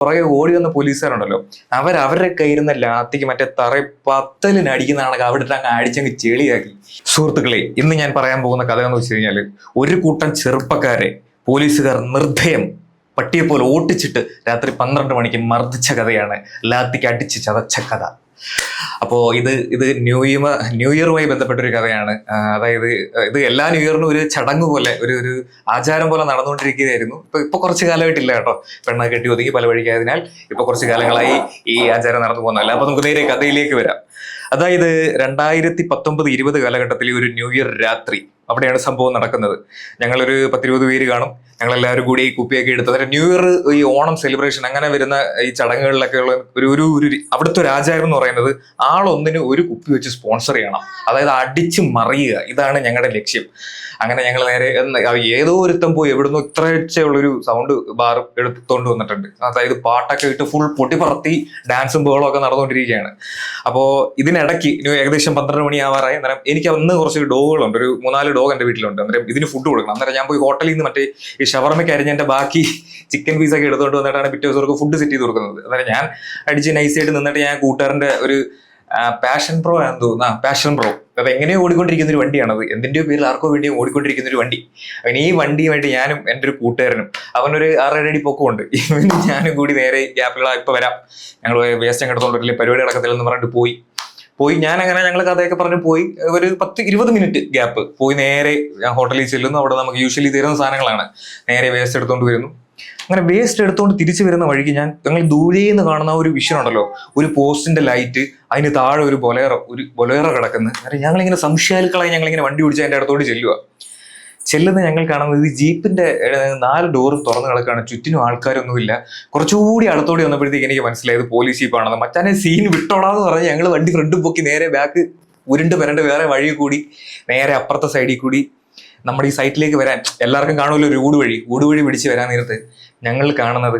പുറകെ ഓടി വന്ന പോലീസുകാരുണ്ടല്ലോ. അവർ അവരുടെ കയ്യിരുന്ന ലാത്തിക്ക് മറ്റേ തറ പത്തലിന് അടിക്കുന്നതാണെങ്കിൽ അവിടെ ഇട്ട് അങ്ങ് അടിച്ചങ്ങ് ചെളിയാക്കി. സുഹൃത്തുക്കളെ ഇന്ന് ഞാൻ പറയാൻ പോകുന്ന കഥ എന്ന് വെച്ച് കഴിഞ്ഞാൽ ഒരു കൂട്ടം ചെറുപ്പക്കാരെ പോലീസുകാർ നിർഭയം പട്ടിയെ പോലെ ഓട്ടിച്ചിട്ട് രാത്രി പന്ത്രണ്ട് മണിക്ക് മർദ്ദിച്ച കഥയാണ്. ലാത്തിക്ക് അടിച്ച് ചതച്ച കഥ. അപ്പോ ഇത് ഇത് ന്യൂ ഇയർ ന്യൂ ഇയറുമായി ബന്ധപ്പെട്ട ഒരു കഥയാണ് അതായത് ഇത് എല്ലാ ന്യൂ ഇയറിനും ഒരു ചടങ്ങ് പോലെ ഒരു ഒരു ആചാരം പോലെ നടന്നുകൊണ്ടിരിക്കുകയായിരുന്നു. ഇപ്പൊ ഇപ്പൊ കുറച്ച് കാലമായിട്ടില്ല കേട്ടോ. പെണ്ണ കെട്ടി ഒതുങ്ങി പല വഴിക്കായതിനാൽ ഇപ്പൊ കുറച്ച് കാലങ്ങളായി ഈ ആചാരം നടന്നു പോകുന്നതല്ല. അപ്പൊ നമുക്ക് നേരെ കഥയിലേക്ക് വരാം. അതായത് രണ്ടായിരത്തി പത്തൊമ്പത് ഇരുപത് കാലഘട്ടത്തിൽ ഒരു ന്യൂ ഇയർ രാത്രി അവിടെയാണ് സംഭവം നടക്കുന്നത്. ഞങ്ങളൊരു പത്തിരുപത് പേര് കാണും. ഞങ്ങൾ എല്ലാവരും കൂടി ഈ കുപ്പിയൊക്കെ എടുത്ത് അതായത് ന്യൂ ഇയർ ഈ ഓണം സെലിബ്രേഷൻ അങ്ങനെ വരുന്ന ഈ ചടങ്ങുകളിലൊക്കെ ഉള്ള ഒരു ഒരു അവിടുത്തെ ഒരു ആചാരം എന്ന് പറയുന്നത് ആളൊന്നിന് ഒരു കുപ്പി വെച്ച് സ്പോൺസർ ചെയ്യണം. അതായത് അടിച്ച് മറിയുക. ഇതാണ് ഞങ്ങളുടെ ലക്ഷ്യം. അങ്ങനെ ഞങ്ങൾ നേരെ ഏതോ ഒരുത്തം പോയി എവിടുന്ന് ഇത്രയുള്ളൊരു സൗണ്ട് ബാർ എടുത്തോണ്ട് വന്നിട്ടുണ്ട്. അതായത് പാട്ടൊക്കെ ഇട്ട് ഫുൾ പൊട്ടി പറത്തി ഡാൻസും ബോളൊക്കെ ഒക്കെ നടന്നുകൊണ്ടിരിക്കുകയാണ് അപ്പോൾ ഇതിനിടയ്ക്ക് ഏകദേശം പന്ത്രണ്ട് മണി ആവാറായി. അന്നേരം എനിക്ക് അന്ന് കുറച്ച് ഡോഗുകളുണ്ട്. ഒരു മൂന്നാൽ ഡോഗ് എന്റെ വീട്ടിലുണ്ട്. അന്നേരം ഇതിന് ഫുഡ് കൊടുക്കണം. അന്നേരം ഞാൻ പോയി ഹോട്ടലിൽ നിന്ന് മറ്റേ ഷവർമയ്ക്ക് എന്റെ ബാക്കി ചിക്കൻ പീസ് ഒക്കെ എടുത്തുകൊണ്ട് വന്നിട്ടാണ് പിറ്റേ ദിവസം ഫുഡ് സെറ്റ് ചെയ്ത് കൊടുക്കുന്നത്. അതായത് ഞാൻ അടിച്ച് നൈസായിട്ട് നിന്നിട്ട് ഞാൻ കൂട്ടുകാരന്റെ ഒരു പാഷൻ പ്രോ ആണെന്ന് തോന്നുന്നു. ആ പാഷൻ പ്രോ അത് എങ്ങനെയോ ഓടിക്കൊണ്ടിരിക്കുന്ന ഒരു വണ്ടിയാണത്. എന്തിന്റെയോ പേരിൽ ആർക്കോ വേണ്ടിയും ഓടിക്കൊണ്ടിരിക്കുന്ന ഒരു വണ്ടി. അവൻ ഈ വണ്ടിയുമായിട്ട് ഞാനും എന്റെ ഒരു കൂട്ടുകാരനും അവനൊരു ആറേഴ് അടി പൊക്കമുണ്ട്. ഇവനും ഞാനും കൂടി നേരെ ഗ്യാപ്പുകളാ ഇപ്പൊ വരാം. ഞങ്ങൾ വേസ്റ്റ് അങ്ങ് എടുത്തോണ്ടില്ല പരിപാടി നടക്കത്തില്ലെന്ന് പറഞ്ഞിട്ട് പോയി. പോയി. ഞാൻ അങ്ങനെ ഞങ്ങൾ കഥയൊക്കെ പറഞ്ഞ് പോയി. ഒരു പത്ത് ഇരുപത് മിനിറ്റ് ഗ്യാപ്പ് പോയി നേരെ ഞാൻ ഹോട്ടലിൽ ചെല്ലുന്നു. അവിടെ നമുക്ക് യൂഷ്വലി തരുന്ന സാധനങ്ങളാണ്. നേരെ വേസ്റ്റ് എടുത്തുകൊണ്ട് വരുന്നു. അങ്ങനെ വേസ്റ്റ് എടുത്തുകൊണ്ട് തിരിച്ചു വരുന്ന വഴിക്ക് ഞാൻ ഞങ്ങൾ ദൂരെ നിന്ന് കാണുന്ന ഒരു വിഷൻ ഉണ്ടല്ലോ. ഒരു പോസ്റ്റിന്റെ ലൈറ്റ് അതിന് താഴെ ഒരു ബൊലേറോ ഒരു ബൊലേറോ കിടക്കുന്നത് ഞങ്ങളിങ്ങനെ സംശയാലുക്കളായി ഞങ്ങളിങ്ങനെ വണ്ടി ഓടിച്ച് അതിന്റെ അടുത്തോട്ട് ചെല്ലുക ചെല്ലുന്ന ഞങ്ങൾ കാണുന്നത് ഈ ജീപ്പിന്റെ നാല് ഡോറും തുറന്നു കിടക്കുകയാണ്. ചുറ്റിനും ആൾക്കാരൊന്നുമില്ല. കുറച്ചുകൂടി അടുത്തോടി വന്നപ്പോഴത്തേക്ക് എനിക്ക് മനസ്സിലായത് പോലീസ് ജീപ്പാണെന്ന് മച്ചാനെ സീൻ വിട്ടോടാന്ന് പറഞ്ഞ് ഞങ്ങൾ വണ്ടി ഫ്രണ്ട് പൊക്കി നേരെ ബാക്ക് ഉരുണ്ട് വരണ്ട് വേറെ വഴി കൂടി നേരെ അപ്പുറത്തെ സൈഡിൽ കൂടി നമ്മുടെ ഈ സൈറ്റിലേക്ക് വരാൻ. എല്ലാവർക്കും കാണുമല്ലോ ഒരു ഊട് വഴി. ഊട് വഴി പിടിച്ച് വരാൻ നേരത്ത് ഞങ്ങൾ കാണുന്നത്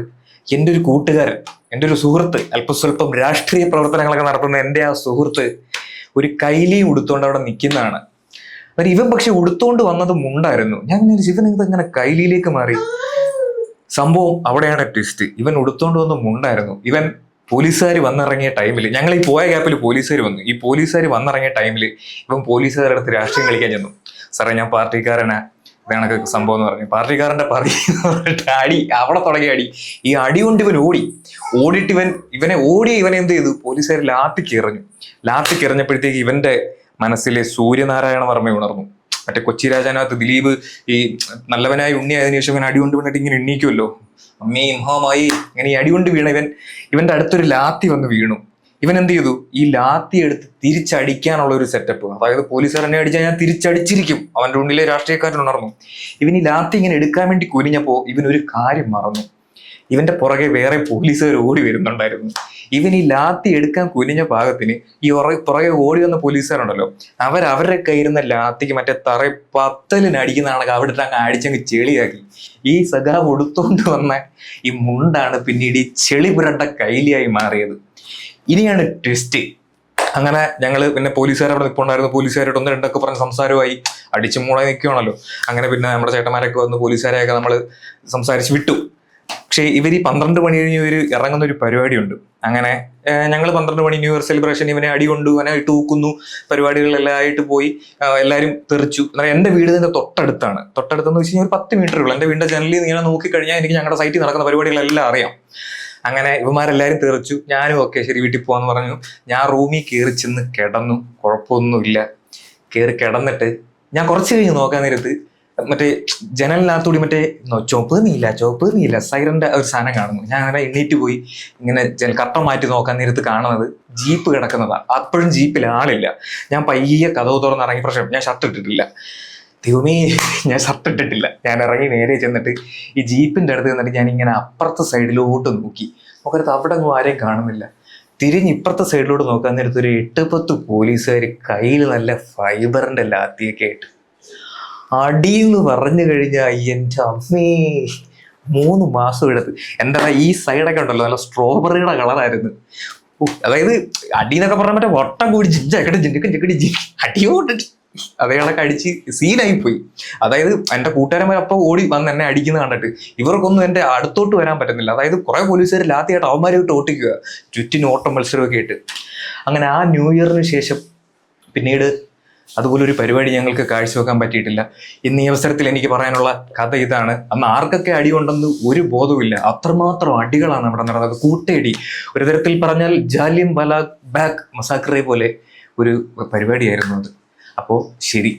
എന്റെ ഒരു കൂട്ടുകാരൻ എന്റെ ഒരു സുഹൃത്ത് അല്പസ്വല്പം രാഷ്ട്രീയ പ്രവർത്തനങ്ങളൊക്കെ നടത്തുന്ന എന്റെ ആ സുഹൃത്ത് ഒരു കൈലിയും ഉടുത്തുകൊണ്ട് അവിടെ നിൽക്കുന്നതാണ്. ഇവൻ പക്ഷെ ഉടുത്തോണ്ട് വന്നത് മുണ്ടായിരുന്നു. ഞാൻ ഇങ്ങനെ ഇവൻ ഇത് ഇങ്ങനെ കൈലിയിലേക്ക് മാറി. സംഭവം അവിടെയാണ് ട്വിസ്റ്റ് ഇവൻ ഉടുത്തോണ്ട് വന്ന മുണ്ടായിരുന്നു. ഇവൻ പോലീസുകാർ വന്നിറങ്ങിയ ടൈമിൽ ഞങ്ങൾ ഈ പോയ ഗ്യാപ്പിൽ പോലീസുകാർ വന്നു. ഈ പോലീസുകാർ വന്നിറങ്ങിയ ടൈമിൽ ഇവൻ പോലീസുകാരുടെ അടുത്ത് രാഷ്ട്രീയം കളിക്കാൻ ചെന്നു. സാറേ ഞാൻ പാർട്ടിക്കാരനാ. ഇതാണൊക്കെ സംഭവം എന്ന് പറഞ്ഞു. പാർട്ടിക്കാരന്റെ പാർട്ടി അടി അവിടെ തുടങ്ങിയ അടി. ഈ അടി കൊണ്ട് ഇവൻ ഓടി. ഓടിയിട്ട് ഇവൻ ഇവനെ ഓടി ഇവൻ എന്ത് ചെയ്തു? പോലീസുകാർ ലാത്തിക്ക് എറിഞ്ഞു ലാത്തിക്ക് ഇവന്റെ മനസ്സിലെ സൂര്യനാരായണ വർമ്മ ഉണർന്നു. മറ്റേ കൊച്ചി രാജാനകത്ത് ദിലീപ് ഈ നല്ലവനായ ഉണ്ണിയായതിനു ശേഷം ഇവൻ അടികൊണ്ട് വീണിട്ട് ഇങ്ങനെ എണ്ണീക്കുമല്ലോ അമ്മീ മഹാമായി ഇങ്ങനെ ഈ അടികൊണ്ട് വീണ ഇവൻ ഇവന്റെ അടുത്തൊരു ലാത്തി വന്ന് വീണു. ഇവൻ എന്ത് ചെയ്തു? ഈ ലാത്തി എടുത്ത് തിരിച്ചടിക്കാനുള്ള ഒരു സെറ്റപ്പ് അതായത് പോലീസുകാർ എന്നെ അടിച്ചാൽ ഞാൻ തിരിച്ചടിച്ചിരിക്കും. അവന്റെ ഉള്ളിലെ രാഷ്ട്രീയക്കാരൻ ഉണർന്നു. ഇവൻ ഈ ലാത്തി ഇങ്ങനെ എടുക്കാൻ വേണ്ടി കുനിഞ്ഞപ്പോ ഇവൻ ഒരു കാര്യം മറന്നു. ഇവന്റെ പുറകെ വേറെ പോലീസുകാർ ഓടി വരുന്നുണ്ടായിരുന്നു. ഇവൻ ഈ ലാത്തി എടുക്കാൻ കുനിഞ്ഞ ഭാഗത്തിന് ഈ പുറകെ ഓടി വന്ന പോലീസുകാരുണ്ടല്ലോ. അവർ അവരുടെ കയ്യിരുന്ന ലാത്തിക്ക് മറ്റേ തറ പത്തലിന് അടിക്കുന്നതാണ് അവിടെ അങ്ങ് അടിച്ചങ്ങ് ചെളിയാക്കി. ഈ സഖാവ് ഉടുത്തോണ്ട് വന്ന ഈ മുണ്ടാണ് പിന്നീട് ഈ ചെളി പുരണ്ട കൈലിയായി മാറിയത്. ഇനിയാണ് ട്വിസ്റ്റ് അങ്ങനെ ഞങ്ങൾ പിന്നെ പോലീസുകാർ അവിടെ നിൽപ്പുണ്ടായിരുന്നു പോലീസുകാരോട് ഒന്ന് രണ്ടൊക്കെ പറഞ്ഞ് സംസാരമായി അടിച്ചു മൂളായി നിൽക്കുകയാണല്ലോ അങ്ങനെ പിന്നെ നമ്മുടെ ചേട്ടന്മാരൊക്കെ വന്ന് പോലീസുകാരെയൊക്കെ നമ്മൾ സംസാരിച്ച് വിട്ടു. പക്ഷേ ഇവർ ഈ പന്ത്രണ്ട് മണി കഴിഞ്ഞ് ഇവർ ഇറങ്ങുന്ന ഒരു പരിപാടിയുണ്ട്. അങ്ങനെ ഞങ്ങൾ പന്ത്രണ്ട് മണി ന്യൂ ഇയർ സെലിബ്രേഷൻ ഇവനെ അടി കൊണ്ടു അവനെ ഇട്ട് ഊക്കുന്നു പരിപാടികളെല്ലാം ആയിട്ട് പോയി എല്ലാവരും തെറിച്ചു. എന്നാൽ എന്റെ വീട് തന്നെ തൊട്ടടുത്താണ്. തൊട്ടടുത്തെന്ന് വെച്ച് കഴിഞ്ഞാൽ ഒരു പത്ത് മീറ്റർ ഉള്ളൂ എന്റെ വീടിന്റെ ജനലിൽ ഇങ്ങനെ നോക്കിക്കഴിഞ്ഞാൽ എനിക്ക് ഞങ്ങളുടെ സൈറ്റിൽ നടക്കുന്ന പരിപാടികളെല്ലാം അറിയാം. അങ്ങനെ ഇവന്മാരെല്ലാവരും തെറിച്ചു. ഞാനും ഓക്കെ ശരി വീട്ടിൽ പോകാന്ന് പറഞ്ഞു. ഞാൻ റൂമിൽ കയറി ചെന്ന് കിടന്നു. കുഴപ്പമൊന്നുമില്ല. കയറി കിടന്നിട്ട് ഞാൻ കുറച്ച് കഴിഞ്ഞ് നോക്കാൻ നേരത്ത് മറ്റേ ജനലിനകത്തൂടി മറ്റേ ചുവപ്പ് നീല ചുവപ്പ് നീല സൈറന്റെ ഒരു സാധനം കാണുന്നു. ഞാൻ അങ്ങനെ എണ്ണീറ്റ് പോയി ഇങ്ങനെ കട്ടം മാറ്റി നോക്കാൻ നേരത്ത് കാണുന്നത് ജീപ്പ് കിടക്കുന്നതാണ് അപ്പോഴും ജീപ്പിൽ ആളില്ല. ഞാൻ പയ്യെ കഥവ് തുറന്ന് ഇറങ്ങി പ്രശ്നം ഞാൻ ഷർട്ട് ഇട്ടിട്ടില്ല. ദൈവമേ ഞാൻ ഷർട്ട് ഇട്ടിട്ടില്ല. ഞാൻ ഇറങ്ങി നേരെ ചെന്നിട്ട് ഈ ജീപ്പിന്റെ അടുത്ത് നിന്നിട്ട് ഞാൻ ഇങ്ങനെ അപ്പുറത്തെ സൈഡിലോട്ട് നോക്കി. നോക്കരുത് അവിടെ ഒന്നും ആരെയും കാണുന്നില്ല. തിരിഞ്ഞ് ഇപ്പുറത്തെ സൈഡിലോട്ട് നോക്കാൻ നേരത്ത് ഒരു എട്ട് പത്ത് പോലീസുകാർ കയ്യിൽ നല്ല ഫൈബറിന്റെ ലാത്തിയൊക്കെ ആയിട്ട് അടിയെന്ന് പറഞ്ഞു കഴിഞ്ഞാൽ എന്റെ അമ്മേ. മൂന്ന് മാസം എടുത്ത്. എന്റെ ഈ സൈഡൊക്കെ ഉണ്ടല്ലോ നല്ല സ്ട്രോബെറിയുടെ കളറായിരുന്നു. അതായത് അടി എന്നൊക്കെ പറഞ്ഞാൽ മറ്റേ വട്ടം കൂടി ജിഞ്ചാക്കട്ടെ ജിഞ്ചക്കും ജിക്കടി ജി അടിയോട്ടിട്ട് അതേളൊക്കെ അടിച്ച് സീനായി പോയി. അതായത് എന്റെ കൂട്ടുകാരന്മാർ അപ്പോൾ ഓടി വന്ന് എന്നെ അടിക്കുന്ന കണ്ടിട്ട് ഇവർക്കൊന്നും എന്റെ അടുത്തോട്ട് വരാൻ പറ്റുന്നില്ല. അതായത് കുറെ പോലീസുകാർ ലാത്തിയായിട്ട് അവന്മാരായിട്ട് ഓട്ടിക്കുക ചുറ്റിന് ഓട്ടം മത്സരമൊക്കെ ആയിട്ട്. അങ്ങനെ ആ ന്യൂ ഇയറിന് ശേഷം പിന്നീട് അതുപോലെ ഒരു പരിപാടി ഞങ്ങൾക്ക് കാഴ്ചവെക്കാൻ പറ്റിയിട്ടില്ല. ഇന്ന് ഈ അവസരത്തിൽ എനിക്ക് പറയാനുള്ള കഥ ഇതാണ്. അന്ന് ആർക്കൊക്കെ അടി ഉണ്ടെന്ന് ഒരു ബോധവുമില്ല. അത്രമാത്രം അടികളാണ് അവിടെ നടന്നത്. കൂട്ടയടി. ഒരു തരത്തിൽ പറഞ്ഞാൽ ജാലിയം ബലാ ബാഗ് മസാക്കറെ പോലെ ഒരു പരിപാടിയായിരുന്നു അത്. അപ്പോൾ ശരി.